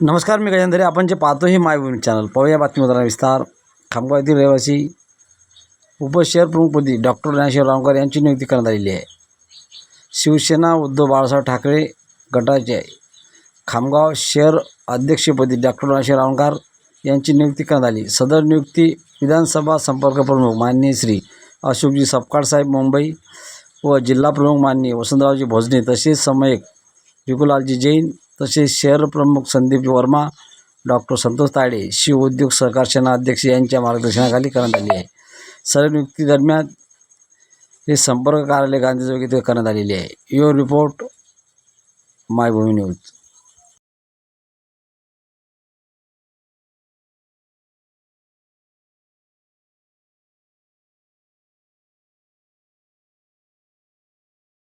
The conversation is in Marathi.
नमस्कार मी गजेंद्रे. आपण जे पाहतो हे मायभूमी चॅनल. पाहूया बातमीपत्राचा विस्तार. खामगाव येथील रहिवासी उपशहर प्रमुखपदी डॉक्टर ज्ञानेश्वर रामकर यांची नियुक्ती करण्यात आलेली आहे. शिवसेना उद्धव बाळासाहेब ठाकरे गटाचे खामगाव शहर अध्यक्षपदी डॉक्टर ज्ञानेश्वर रामकर यांची नियुक्ती करण्यात आली. सदर नियुक्ती विधानसभा संपर्क प्रमुख माननीय श्री अशोकजी सपकाळ साहेब मुंबई व जिल्हा प्रमुख माननीय वसंतरावजी भोजने तसेच समयक विकुलालजी जैन तसेच शहर प्रमुख संदीप वर्मा डॉक्टर संतोष ताळे शिव उद्योग सहकार सेना अध्यक्ष यांच्या मार्गदर्शनाखाली करण्यात आली आहे. सर्व नियुक्तीदरम्यान हे संपर्क कार्यालय गांधी चौक येथे करण्यात आलेली आहे. Your report Maybhumi news